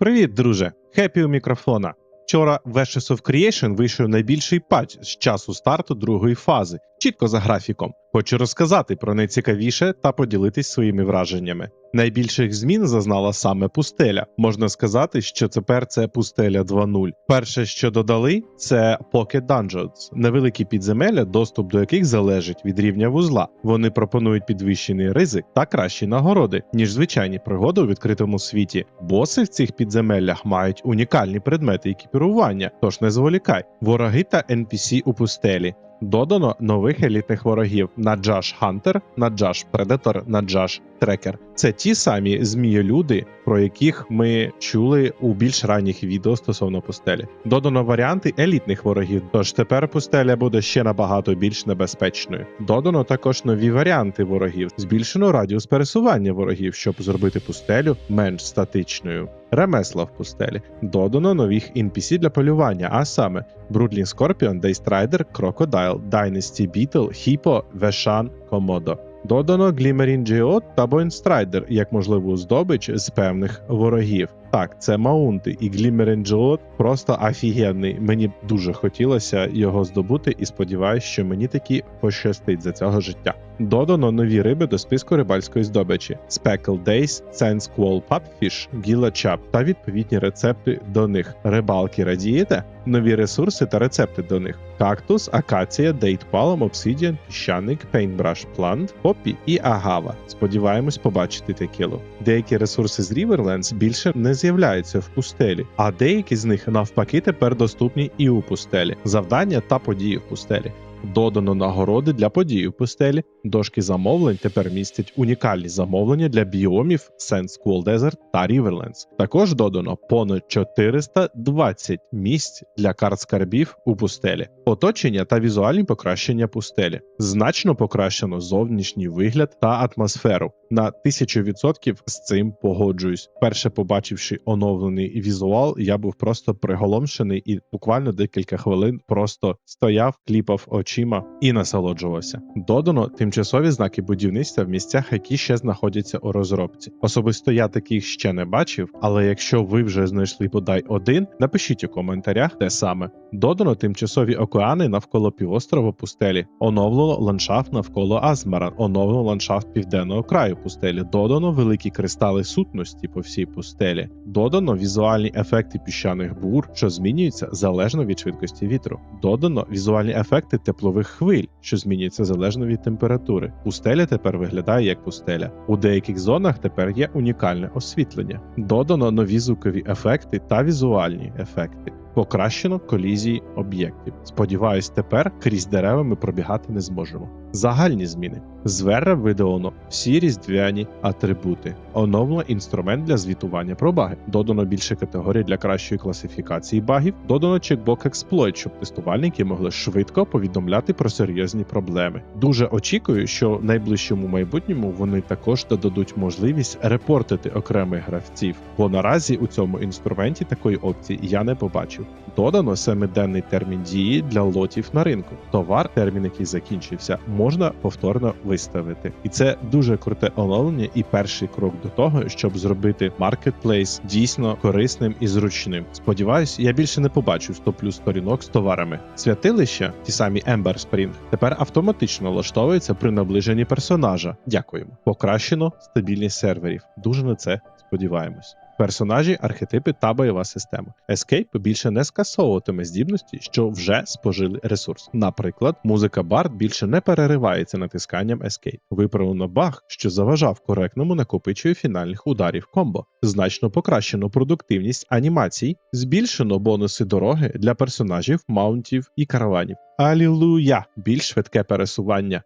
Привіт, друже! Хеппі у мікрофона. Вчора в Ashes of Creation вийшов найбільший патч з часу старту другої фази, чітко за графіком. Хочу розказати про найцікавіше та поділитись своїми враженнями. Найбільших змін зазнала саме пустеля. Можна сказати, що тепер це пустеля 2.0. Перше, що додали, це Pocket Dungeons, невеликі підземелля, доступ до яких залежить від рівня вузла. Вони пропонують підвищений ризик та кращі нагороди, ніж звичайні пригоди у відкритому світі. Боси в цих підземеллях мають унікальні предмети екіпірування, тож не зволікай. Вороги та NPC у пустелі. Додано нових елітних ворогів Наджаш Хантер, Наджаш Предетор, Наджаш Трекер. Це ті самі змієлюди, про яких ми чули у більш ранніх відео стосовно пустелі. Додано варіанти елітних ворогів, тож тепер пустеля буде ще набагато більш небезпечною. Додано також нові варіанти ворогів, збільшено радіус пересування ворогів, щоб зробити пустелю менш статичною. Ремесла в пустелі. Додано нових NPC для полювання, а саме Брудлін Скорпіон, Дейстрайдер, Крокодайл, Дайнесті Бітл, Хіпо, Вешан, Комодо. Додано Глімерін Джіот та Бойнстрайдер як можливу здобич з певних ворогів. Так, це маунти, і Глімерін Джіот просто офігенний. Мені дуже хотілося його здобути, і сподіваюся, що мені таки пощастить за цього життя. Додано нові риби до списку рибальської здобичі: Speckle Days, Sense Squall Pupfish, Gila Chap та відповідні рецепти до них. Рибалки радієте? Нові ресурси та рецепти до них: кактус, акація, дейт палм, обсидіан, піщаник, paintbrush plant, попі і агава. Сподіваємось побачити текілу. Деякі ресурси з Riverlands більше не з'являються в пустелі, а деякі з них навпаки тепер доступні і у пустелі. Завдання та події в пустелі. Додано нагороди для подій у пустелі. Дошки замовлень тепер містять унікальні замовлення для біомів Sand School Desert та Riverlands. Також додано понад 420 місць для карт скарбів у пустелі, оточення та візуальні покращення пустелі. Значно покращено зовнішній вигляд та атмосферу. На 1000% з цим погоджуюсь. Перше побачивши оновлений візуал, я був просто приголомшений і буквально декілька хвилин просто стояв, кліпав очима і насолоджувався. Додано тимчасові знаки будівництва в місцях, які ще знаходяться у розробці. Особисто я таких ще не бачив, але якщо ви вже знайшли бодай один, напишіть у коментарях, де саме. Додано тимчасові океани навколо півострова пустелі, оновлено ландшафт навколо Азмара, оновлено ландшафт південного краю пустелі, додано великі кристали сутності по всій пустелі, додано візуальні ефекти піщаних бур, що змінюються залежно від швидкості вітру. Додано візуальні ефекти теплових хвиль, що змінюється залежно від температури. Пустеля тепер виглядає як пустеля. У деяких зонах тепер є унікальне освітлення. Додано нові звукові ефекти та візуальні ефекти. Покращено колізії об'єктів. Сподіваюсь, тепер крізь дерева ми пробігати не зможемо. Загальні зміни. Зверра видалено всі різдвяні атрибути. Оновлено інструмент для звітування про баги. Додано більше категорій для кращої класифікації багів. Додано чекбок експлойт, щоб тестувальники могли швидко повідомляти про серйозні проблеми. Дуже очікую, що в найближчому майбутньому вони також додадуть можливість репортити окремих гравців, бо наразі у цьому інструменті такої опції я не побачив. Додано семиденний термін дії для лотів на ринку. Товар, термін, який закінчився, можна повторно виставити. І це дуже круте оновлення і перший крок до того, щоб зробити маркетплейс дійсно корисним і зручним. Сподіваюсь, я більше не побачу 100 плюс сторінок з товарами. Святилища, ті самі Ember Spring, тепер автоматично налаштовуються при наближенні персонажа. Дякуємо. Покращено стабільність серверів. Дуже на це сподіваємось. Персонажі, архетипи та бойова система. Escape більше не скасовуватиме здібності, що вже спожили ресурс. Наприклад, музика Bard більше не переривається натисканням Escape. Виправлено баг, що заважав коректному накопиченню фінальних ударів комбо. Значно покращено продуктивність анімацій, збільшено бонуси дороги для персонажів, маунтів і караванів. Алілуя! Більш швидке пересування.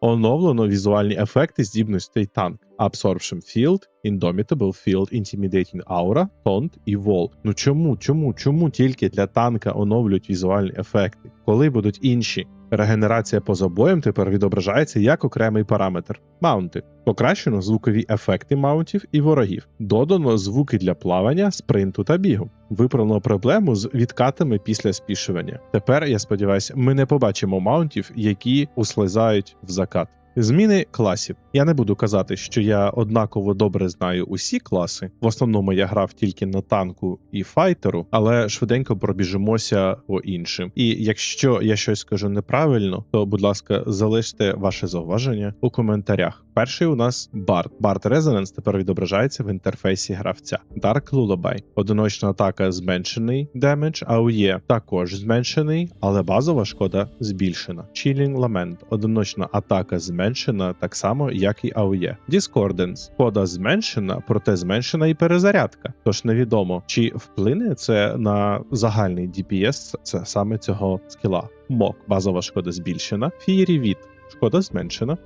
Оновлено візуальні ефекти здібностей танк. Absorption Field, Indomitable Field, Intimidating Aura, Taunt і Wall. Ну чому, чому, чому тільки для танка оновлюють візуальні ефекти? Коли будуть інші? Регенерація поза боєм тепер відображається як окремий параметр. Маунти. Покращено звукові ефекти маунтів і ворогів. Додано звуки для плавання, спринту та бігу. Виправлено проблему з відкатами після спішування. Тепер, я сподіваюся, ми не побачимо маунтів, які услизають в закат. Зміни класів. Я не буду казати, що я однаково добре знаю усі класи. В основному я грав тільки на танку і файтеру, але швиденько пробіжимося по іншим. І якщо я щось скажу неправильно, то будь ласка, залиште ваше зауваження у коментарях. Перший у нас Барт. Барт Резонанс тепер відображається в інтерфейсі гравця. Dark Lullaby. Одиночна атака зменшений демедж, АУЄ також зменшений, але базова шкода збільшена. Chilling Lament. Одиночна атака зменшена так само, як і АУЄ. Discordance. Шкода зменшена, проте зменшена і перезарядка. Тож невідомо, чи вплине це на загальний DPS це саме цього скіла. Мок. Базова шкода збільшена. Fiery Від. Шкода зменшена.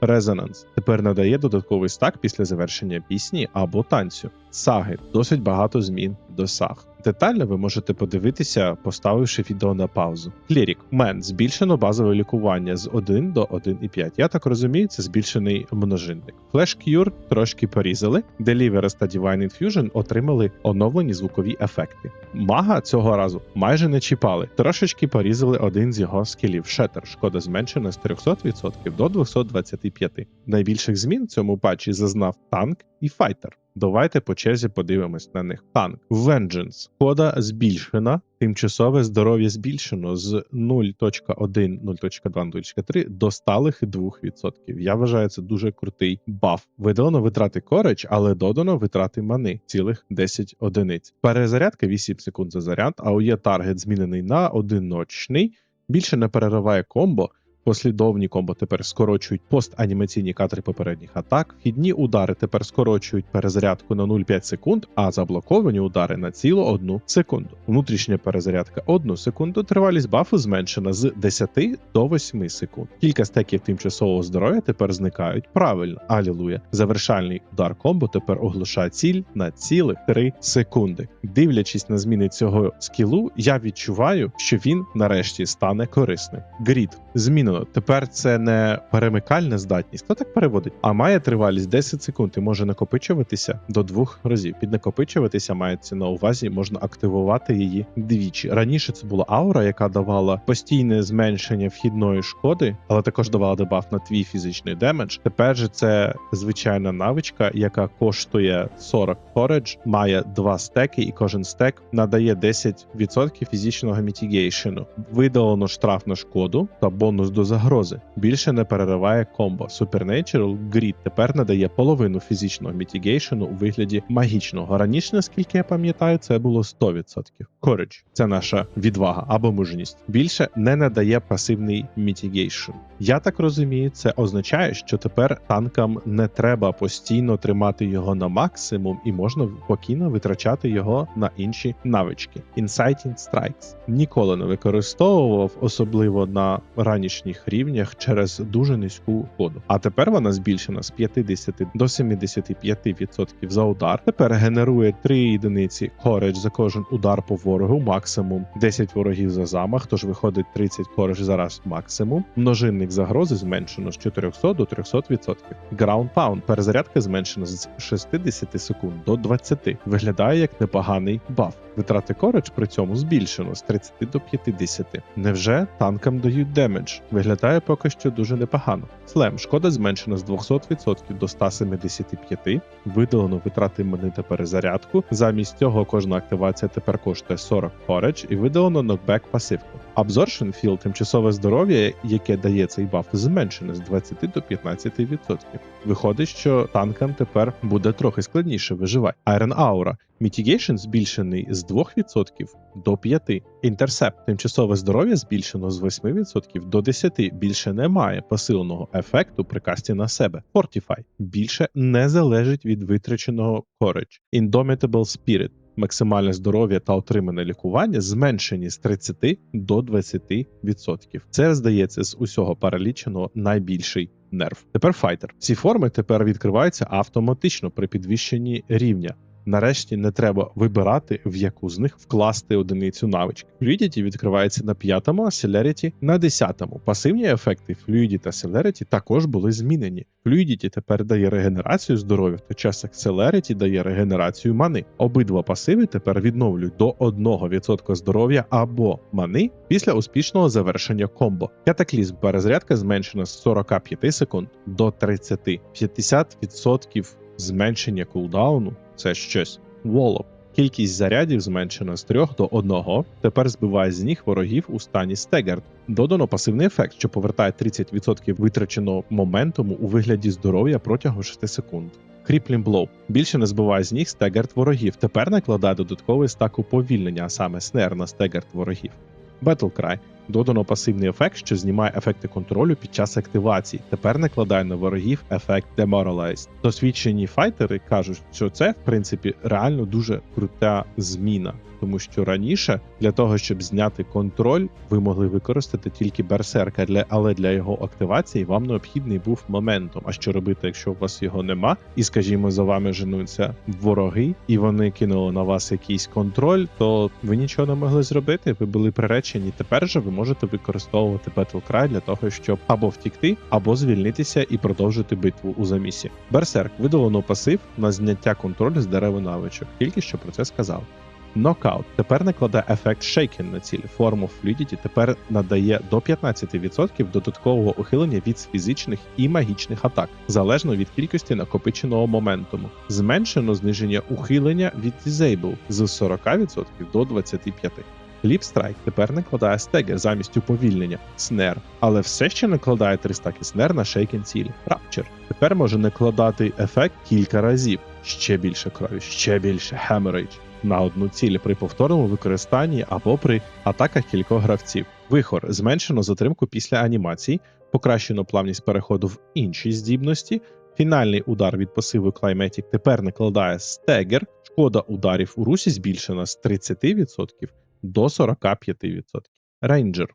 Резонанс тепер надає додатковий стак після завершення пісні або танцю. Саги досить багато змін до саг. Детально ви можете подивитися, поставивши відео на паузу. Клірік Мен збільшено базове лікування з 1 до 1,5. Я так розумію, це збільшений множинник. Flash Cure трошки порізали. Deliverers та Divine Infusion отримали оновлені звукові ефекти. Мага цього разу майже не чіпали. Трошечки порізали один з його скілів. Shatter. Шкода зменшена з 300% до 225%. Найбільших змін в цьому патчі зазнав танк і файтер. Давайте по черзі подивимось на них. Танк Vengeance. Шкода збільшена. Тимчасове здоров'я збільшено з 0.1, 0.2, 0.3 до сталих 2%. Я вважаю, це дуже крутий баф. Видалено витрати корич, але додано витрати мани цілих 10 одиниць. Перезарядка 8 секунд за заряд, а у є таргет змінений на одиночний. Більше не перериває комбо. Послідовні комбо тепер скорочують постанімаційні кадри попередніх атак. Вхідні удари тепер скорочують перезарядку на 0,5 секунд, а заблоковані удари на цілу 1 секунду. Внутрішня перезарядка 1 секунду. Тривалість бафу зменшена з 10 до 8 секунд. Кілька стеків тимчасового здоров'я тепер зникають. Правильно, алілуя. Завершальний удар комбо тепер оглушає ціль на цілих 3 секунди. Дивлячись на зміни цього скілу, я відчуваю, що він нарешті стане корисним. Грід змінено. Тепер це не перемикальна здатність, хто так переводить, а має тривалість 10 секунд і може накопичуватися до двох разів. Під накопичуватися мається на увазі, можна активувати її двічі. Раніше це була аура, яка давала постійне зменшення вхідної шкоди, але також давала дебаф на твій фізичний демедж. Тепер же це звичайна навичка, яка коштує 40 коредж, має два стеки, і кожен стек надає 10% фізичного мітігейшену. Видалено штраф на шкоду та бонус до загрози. Більше не перериває комбо. Supernatural Grid тепер надає половину фізичного мітігейшену у вигляді магічного. Раніше, наскільки я пам'ятаю, це було 100%. Courage – це наша відвага або мужність. Більше не надає пасивний мітігейшн. Я так розумію, це означає, що тепер танкам не треба постійно тримати його на максимум, і можна спокійно витрачати його на інші навички. Inciting Strikes ніколи не використовував, особливо на ранішніх рівнях через дуже низьку коду. А тепер вона збільшена з 50 до 75% за удар. Тепер генерує 3 єдиниці коридж за кожен удар по ворогу, максимум 10 ворогів за замах, тож виходить 30 коридж за раз максимум. Множинник загрози зменшено з 400 до 300%. Ground Pound перезарядка зменшена з 60 секунд до 20. Виглядає як непоганий баф. Витрати коридж при цьому збільшено з 30 до 50. Невже танкам дають демедж? Виглядає поки що дуже непогано. Слем шкода зменшена з 200% до 175. Видалено витрати мани та перезарядку. Замість цього кожна активація тепер коштує 40 коридж і видалено нокбек пасивку. Absorption Field тимчасове здоров'я, яке дає цей баф, зменшене з 20 до 15%. Виходить, що танкам тепер буде трохи складніше виживати. Iron Aura Mitigation збільшений з 2% до 5%. Intercept тимчасове здоров'я збільшено з 8% до 10%. Більше немає посиленого ефекту при касті на себе. Fortify більше не залежить від витраченого Courage. Indomitable Spirit максимальне здоров'я та отримане лікування зменшені з 30 до 20%. Це здається з усього переліченого найбільший нерв. Тепер файтер. Ці форми тепер відкриваються автоматично при підвищенні рівня. Нарешті не треба вибирати, в яку з них вкласти одиницю навички. Fluidity відкривається на п'ятому, а Celerity на десятому. Пасивні ефекти Fluidity та Celerity також були змінені. Fluidity тепер дає регенерацію здоров'я, в той час як Celerity дає регенерацію мани. Обидва пасиви тепер відновлюють до 1% здоров'я або мани після успішного завершення комбо. Катаклізм перезарядка зменшена з 45 секунд до 30. 50% зменшення кулдауну це щось. Волоп. Кількість зарядів зменшена з 3 до 1, тепер збиває з ніг ворогів у стані стегерд. Додано пасивний ефект, що повертає 30% витраченого моментуму у вигляді здоров'я протягом 6 секунд. Кріплін Blow. більше не збиває з ніг стегерд ворогів. Тепер накладає додатковий стак уповільнення, а саме снер на стегерд ворогів. Cry. Додано пасивний ефект, що знімає ефекти контролю під час активації. Тепер накладає на ворогів ефект Demoralized. Досвідчені файтери кажуть, що це в принципі реально дуже крута зміна. Тому що раніше для того, щоб зняти контроль, ви могли використати тільки берсерка, для але для його активації вам необхідний був моментом. А що робити, якщо у вас його нема, і скажімо, за вами женуться вороги, і вони кинули на вас якийсь контроль, то ви нічого не могли зробити. Ви були приречені. Тепер же ви можете використовувати Battle для того, щоб або втікти, або звільнитися і продовжити битву у замісі. Берсерк видалено пасив на зняття контролю з дерева навичок. Тільки що про це сказав. Нокаут тепер накладає ефект Shaken на ціль. Форму Fluidity тепер надає до 15% додаткового ухилення від фізичних і магічних атак, залежно від кількості накопиченого моментуму. Зменшено зниження ухилення від Disable з 40% до 25%. Ліп Страйк тепер накладає стегер замість уповільнення снер, але все ще накладає 3 стаки снер на шейкен цілі. Рапчер тепер може накладати ефект кілька разів. Ще більше крові, ще більше hemorrhage на одну ціль при повторному використанні або при атаках кількох гравців. Вихор зменшено затримку після анімацій, покращено плавність переходу в інші здібності. Фінальний удар від пасиву Climatic тепер накладає стегер. Шкода ударів у русі збільшена з 30% до 45%. Рейнджер.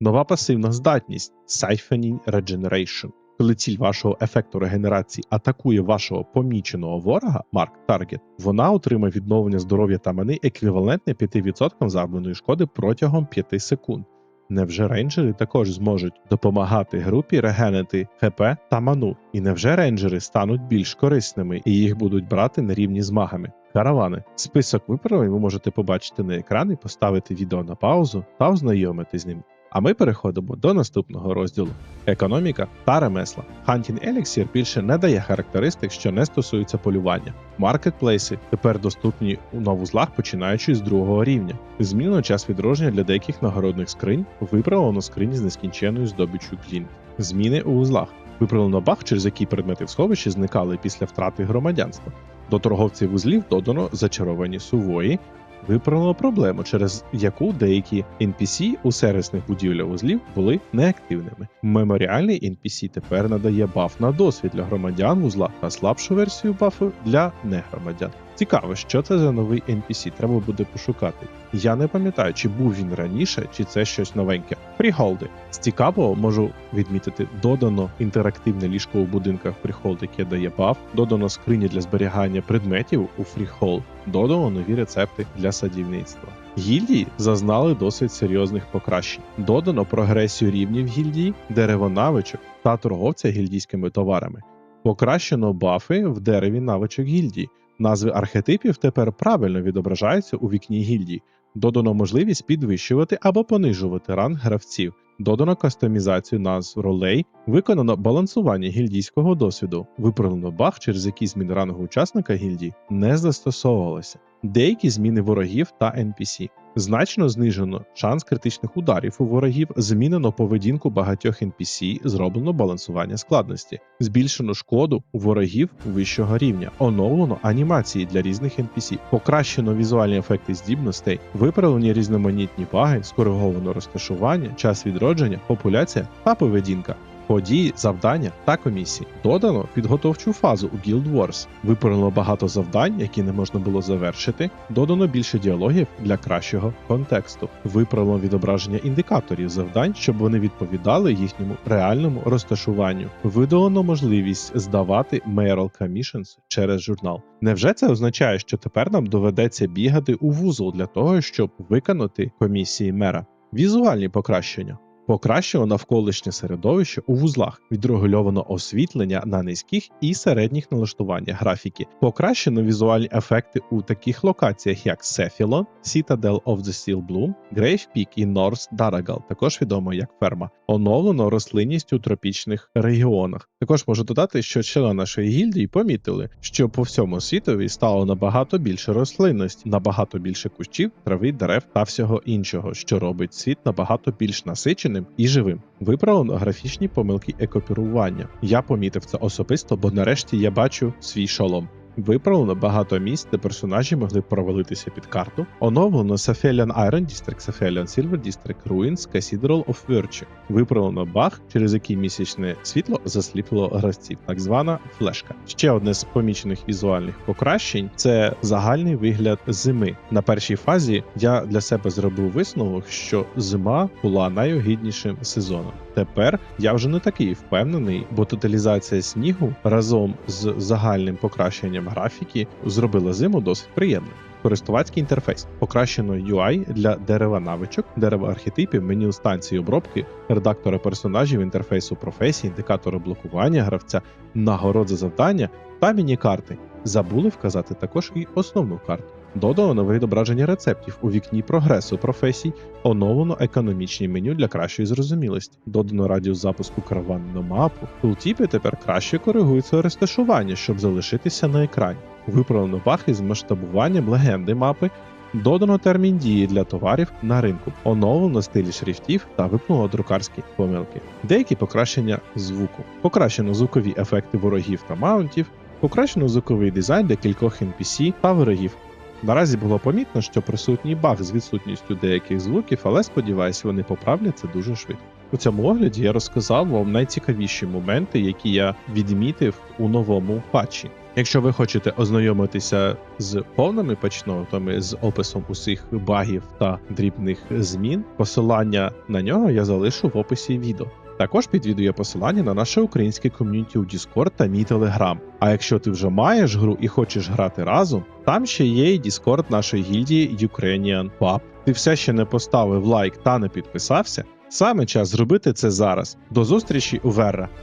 Нова пасивна здатність Siphoning Regeneration. Коли ціль вашого ефекту регенерації атакує вашого поміченого ворога, Марк Таргет, вона отримає відновлення здоров'я та мани еквівалентне 5% завданої шкоди протягом 5 секунд. Невже рейнджери також зможуть допомагати групі регенити ХП та ману? І невже рейнджери стануть більш корисними і їх будуть брати на рівні з магами? Каравани. Список виправлень ви можете побачити на екрані, поставити відео на паузу та ознайомитись з ним. А ми переходимо до наступного розділу: економіка та ремесла. Hunting Elixir більше не дає характеристик, що не стосуються полювання. Маркетплейси тепер доступні у новузлах, починаючи з другого рівня. Змінено час відродження для деяких нагородних скринь, виправлено скрині з нескінченною здобиччю клін. Зміни у узлах. Виправлено баг, через який предмети в сховищі зникали після втрати громадянства. До торговців вузлів додано зачаровані сувої, виправлено проблему, через яку деякі NPC у сервісних будівлях вузлів були неактивними. Меморіальний NPC тепер надає баф на досвід для громадян вузла та слабшу версію бафу для негромадян. Цікаво, що це за новий NPC, треба буде пошукати. Я не пам'ятаю, чи був він раніше, чи це щось новеньке. Фріхолди. З цікавого можу відмітити, додано інтерактивне ліжко у будинках Freehold, яке дає баф, додано скрині для зберігання предметів у Freehold, додано нові рецепти для садівництва. Гільдії зазнали досить серйозних покращень. Додано прогресію рівнів гільдії, деревонавичок та торговця гільдійськими товарами. Покращено бафи в дереві навичок гільдії. Назви архетипів тепер правильно відображаються у вікні гільдії. Додано можливість підвищувати або понижувати ранг гравців. Додано кастомізацію назв ролей, виконано балансування гільдійського досвіду, виправлено баг, через який зміни рангу учасника гільдії не застосовувалися. Деякі зміни ворогів та NPC. Значно знижено шанс критичних ударів у ворогів, змінено поведінку багатьох NPC, зроблено балансування складності, збільшено шкоду у ворогів вищого рівня, оновлено анімації для різних NPC, покращено візуальні ефекти здібностей, виправлені різноманітні баги, скориговано розташування, час відродження, популяція та поведінка. Події, завдання та комісії. Додано підготовчу фазу у Guild Wars. Виправлено багато завдань, які не можна було завершити. Додано більше діалогів для кращого контексту. Виправлено відображення індикаторів завдань, щоб вони відповідали їхньому реальному розташуванню. Видалено можливість здавати Mayoral Commissions через журнал. Невже це означає, що тепер нам доведеться бігати у вузол для того, щоб виконати комісії мера? Візуальні покращення. Покращено навколишнє середовище у вузлах, відрегульовано освітлення на низьких і середніх налаштуваннях графіки, покращено візуальні ефекти у таких локаціях, як Сефілон, Citadel of the Steel Bloom, Grave Peak і North Daragal, також відомо як ферма. Оновлено рослинність у тропічних регіонах. Також можу додати, що члени нашої гільдії помітили, що по всьому світові стало набагато більше рослинності, набагато більше кущів, трави, дерев та всього іншого, що робить світ набагато більш насиченим і живим. Виправлено графічні помилки екопірування. Я помітив це особисто, бо нарешті я бачу свій шолом. Виправлено багато місць, де персонажі могли провалитися під карту. Оновлено Safelian Iron District, Safelian Silver District, Ruins, Cathedral of Virtue. Виправлено баг, через який місячне світло засліпло гравців, так звана флешка. Ще одне з помічених візуальних покращень це загальний вигляд зими. На першій фазі я для себе зробив висновок, що зима була найогіднішим сезоном. Тепер я вже не такий впевнений, бо тоталізація снігу разом з загальним покращенням графіки зробила зиму досить приємною. Користувацький інтерфейс покращено UI для дерева навичок, дерева архетипів, меню станції обробки, редактора персонажів, інтерфейсу професій, індикатора блокування гравця, нагород за завдання та міні-карти. Забули вказати також і основну карту. Додано нове відображення рецептів у вікні прогресу професій, оновлено економічні меню для кращої зрозумілості, додано радіус запуску караванну мапу. Тултіпи тепер краще коригуються розташування, щоб залишитися на екрані. Виправлено баг із масштабуванням легенди мапи, додано термін дії для товарів на ринку, оновлено стилі шрифтів та виправлено друкарські помилки. Деякі покращення звуку, покращено звукові ефекти ворогів та маунтів, покращено звуковий дизайн для кількох NPC та ворогів. Наразі було помітно, що присутній баг з відсутністю деяких звуків, але сподіваюсь, вони поправлять це дуже швидко. У цьому огляді я розказав вам найцікавіші моменти, які я відмітив у новому патчі. Якщо ви хочете ознайомитися з повними патчнотами, з описом усіх багів та дрібних змін, посилання на нього я залишу в описі відео. Також під відео є посилання на наше українське ком'юніті у Discord та мій Telegram. А якщо ти вже маєш гру і хочеш грати разом, там ще є і Discord нашої гільдії Ukrainian Pub. Ти все ще не поставив лайк та не підписався? Саме час зробити це зараз. До зустрічі у Верра!